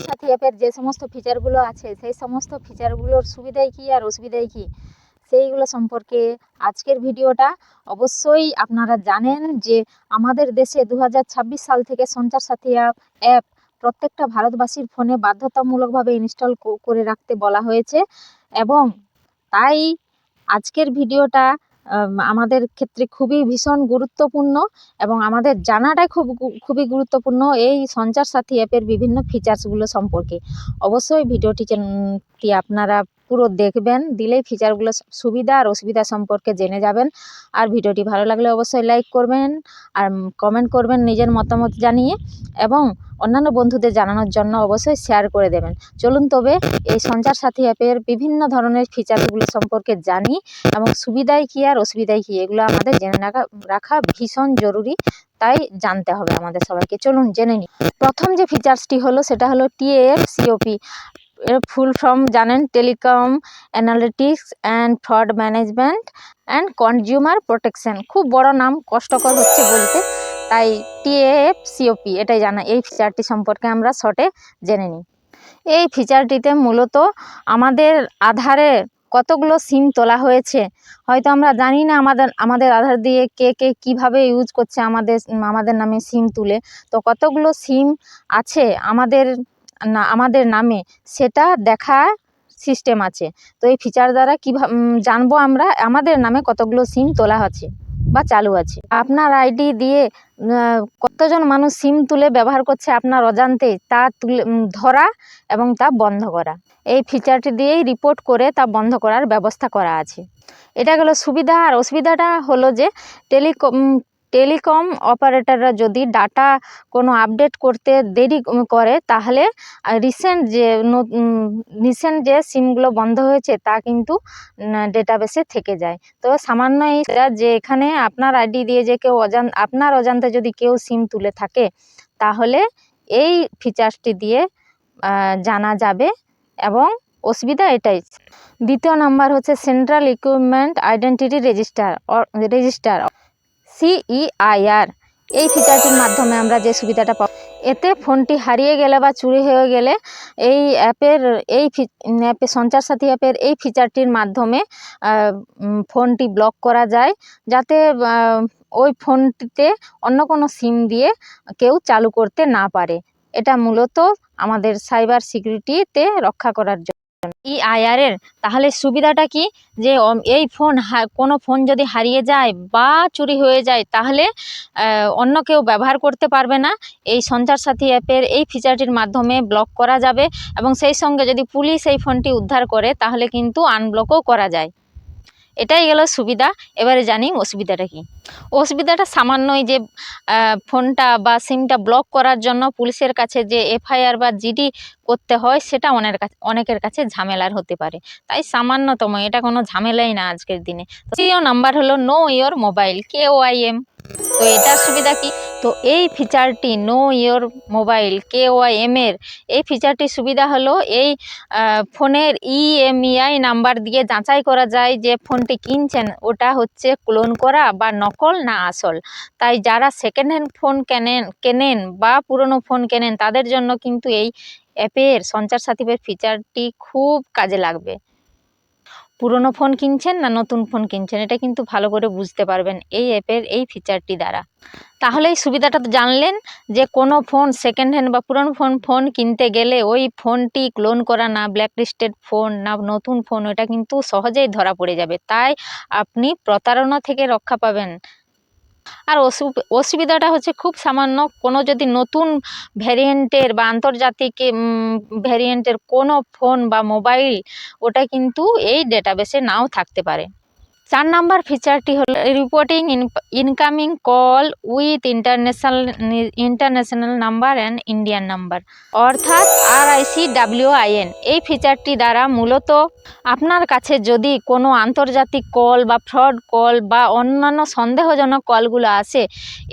সাথী অ্যাপের যে সমস্ত ফিচারগুলো আছে, সেই সমস্ত ফিচারগুলোর সুবিধাই কী আর অসুবিধাই কী? সেইগুলো সম্পর্কে আজকের ভিডিওটা অবশ্যই আপনারা জানেন যে আমাদের দেশে দু হাজার ছাব্বিশ সাল থেকে সঞ্চার সাথী অ্যাপ প্রত্যেকটা ভারতবাসীর ফোনে বাধ্যতামূলকভাবে ইনস্টল করে রাখতে বলা হয়েছে এবং তাই আজকের ভিডিওটা আমাদের ক্ষেত্রে খুবই ভীষণ গুরুত্বপূর্ণ এবং আমাদের জানাটাই খুব খুবই গুরুত্বপূর্ণ এই সঞ্চার সাথী অ্যাপের বিভিন্ন ফিচার্সগুলো সম্পর্কে। অবশ্যই ভিডিওটি যেন- আপনারা পুরো দেখবেন, দিলেই ফিচারগুলো সুবিধা আর অসুবিধা সম্পর্কে জেনে যাবেন। আর ভিডিওটি ভালো লাগলে অবশ্যই লাইক করবেন আর কমেন্ট করবেন নিজের মতামত জানিয়ে এবং অন্যান্য বন্ধুদের জানানোর জন্য অবশ্যই শেয়ার করে দেবেন। চলুন তবে এই সঞ্চার সাথী অ্যাপের বিভিন্ন ধরনের ফিচারগুলো সম্পর্কে জানি এবং সুবিধায় কী আর অসুবিধায় কী এগুলো আমাদের জেনে রাখা রাখা ভীষণ জরুরি, তাই জানতে হবে আমাদের সবাইকে। চলুন জেনে নিই প্রথম যে ফিচার্সটি হলো, সেটা হলো টিএএফ সিওপি এর ফুল ফর্ম জানেন telecom analytics and fraud management and consumer protection খুব বড় নাম, কষ্টকর হচ্ছে বলতে। তাই টিএএফ সিওপি এটাই জানা। এই ফিচারটি সম্পর্কে আমরা শর্টে জেনে নিই। এই ফিচারটিতে মূলত আমাদের আধারে কতগুলো সিম তোলা হয়েছে। হয়তো আমরা জানি না আমাদের আমাদের আধার দিয়ে কে কে কীভাবে ইউজ করছে আমাদের আমাদের নামে সিম তুলে। তো কতগুলো সিম আছে আমাদের না, আমাদের নামে সেটা দেখা সিস্টেম আছে। তো এই ফিচার দ্বারা কীভাবে জানব আমরা, আমাদের নামে কতগুলো সিম তোলা আছে বা চালু আছে। আপনার আইডি দিয়ে কতজন মানুষ সিম তুলে ব্যবহার করছে আপনার অজান্তে, তা তুলে ধরা এবং তা বন্ধ করা। এই ফিচারটি দিয়েই রিপোর্ট করে তা বন্ধ করার ব্যবস্থা করা আছে। এটা গেলো সুবিধা, আর অসুবিধাটা হলো যে টেলিকম টেলিকম অপারেটররা যদি ডাটা কোনো আপডেট করতে দেরি করে, তাহলে রিসেন্ট যে রিসেন্ট যে সিমগুলো বন্ধ হয়েছে, তা কিন্তু ডেটাবেসে থেকে যায়। তো সামান্য যে এখানে আপনার আইডি দিয়ে যে কেউ অজান, আপনার অজান্তে যদি কেউ সিম তুলে থাকে, তাহলে এই ফিচার্সটি দিয়ে জানা যাবে এবং অসুবিধা এটাই। দ্বিতীয় নাম্বার হচ্ছে central equipment identity register register CEIR এই ফিচারটির মাধ্যমে আমরা যে সুবিধাটা পাব, এতে ফোনটি হারিয়ে গেলে বা চুরি হয়ে গেলে এই অ্যাপের, এই অ্যাপে সঞ্চার সাথী অ্যাপের এই ফিচারটির মাধ্যমে ফোনটি ব্লক করা যায়, যাতে ওই ফোনটিতে অন্য কোনো সিম দিয়ে কেউ চালু করতে না পারে। এটা মূলত আমাদের সাইবার সিকিউরিটিতে রক্ষা করার জন্য ইআইআর এর, তাহলে সুবিধাটা কি? যে এই ফোন কোনো ফোন যদি হারিয়ে যায় বা চুরি হয়ে যায়, তাহলে অন্য কেউ ব্যবহার করতে পারবে না। এই সঞ্চার সাথী অ্যাপের এই ফিচারটির মাধ্যমে ব্লক করা যাবে এবং সেই সঙ্গে যদি পুলিশ এই ফোনটি উদ্ধার করে, তাহলে কিন্তু আনব্লকও করা যায়। এটাই গেল সুবিধা। এবারে জানি অসুবিধাটা কি। অসুবিধাটা সামান্যই যে ফোনটা বা সিমটা ব্লক করার জন্য পুলিশের কাছে যে এফআইআর বা জিডি করতে হয়, সেটা অনেকের কাছে অনেকের কাছে ঝামেলার হতে পারে। তাই সামান্যতম, এটা কোনো ঝামেলাই না আজকের দিনে। তৃতীয় নাম্বার হলো নো ইয়োর মোবাইল কে ওয়াইএম তো এটার সুবিধা কি? তো এই ফিচারটি নো ইয়োর মোবাইল কে এর, এই ফিচারটির সুবিধা হলো এই ফোনের E ইএমইআই নাম্বার দিয়ে যাচাই করা যায় যে ফোনটি কিনছেন, ওটা হচ্ছে ক্লোন করা বা নকল না আসল। তাই যারা সেকেন্ড হ্যান্ড ফোন কেনেন কেনেন বা পুরনো ফোন কেনেন, তাদের জন্য কিন্তু এই অ্যাপের সঞ্চার সাথীপের ফিচারটি খুব কাজে লাগবে। পুরনো ফোন কিনছেন না নতুন ফোন কিনছেন? এটা কিন্তু ভালো করে বুঝতে পারবেন এই অ্যাপের এই ফিচারটি দ্বারা। তাহলে এই সুবিধাটা তো জানলেন যে কোনো ফোন সেকেন্ড হ্যান্ড বা পুরনো ফোন ফোন কিনতে গেলে ওই ফোনটি ক্লোন করা না ব্ল্যাকলিস্টেড ফোন না, নতুন ফোন ওটা কিন্তু সহজেই ধরা পড়ে যাবে। তাই আপনি প্রতারণা থেকে রক্ষা পাবেন। আর অসু- অসুবিধাটা হচ্ছে খুব সামান্য কোনো যদি নতুন ভ্যারিয়েন্টের বা আন্তর্জাতিক ভ্যারিয়েন্টের কোনো ফোন বা মোবাইল, ওটা কিন্তু এই ডেটাবেসে নাও থাকতে পারে। চার নাম্বার ফিচারটি হলো reporting incoming call with international international number and Indian number অর্থাৎ আরআইসি ডাব্লিউআইএন এই ফিচারটি দ্বারা মূলত আপনার কাছে যদি কোনো আন্তর্জাতিক কল বা ফ্রড কল বা অন্যান্য সন্দেহজনক কলগুলো আসে,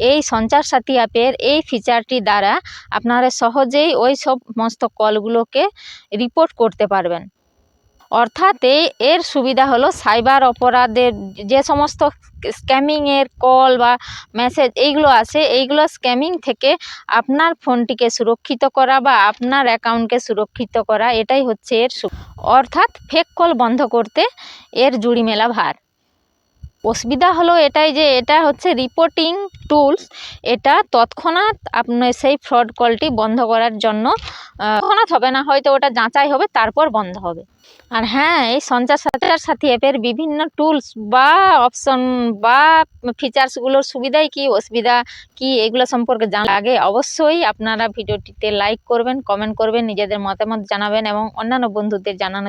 এই সঞ্চার সাথী অ্যাপের এই ফিচারটি দ্বারা আপনারা সহজেই ওই সমস্ত কলগুলোকে রিপোর্ট করতে পারবেন। অর্থাৎ এর সুবিধা হলো সাইবার অপরাধের যে সমস্ত স্ক্যামিংয়ের কল বা মেসেজ এইগুলো আসে এইগুলো স্ক্যামিং থেকে আপনার ফোনটিকে সুরক্ষিত করা বা আপনার অ্যাকাউন্টকে সুরক্ষিত করা, এটাই হচ্ছে এর অর্থাৎ ফেক কল বন্ধ করতে এর জুড়ি মেলা ভার। অসুবিধা হলো এটাই যে, এটা হচ্ছে রিপোর্টিং টুলস, এটা তৎক্ষণাৎ আপনার সেই ফ্রড কলটি বন্ধ করার জন্য তৎক্ষণাৎ হবে না, হয়তো ওটা যাচাই হবে, তারপর বন্ধ হবে। আর হ্যাঁ এই সঞ্চার সাথে সাথী অ্যাপের বিভিন্ন টুলস বা অপশন বা ফিচার্সগুলোর সুবিধাই কি অসুবিধা, কি এগুলো সম্পর্কে জানা আগে অবশ্যই আপনারা ভিডিওটিতে লাইক করবেন কমেন্ট করবেন, নিজেদের মতামত জানাবেন এবং অন্যান্য বন্ধুদের জানানোর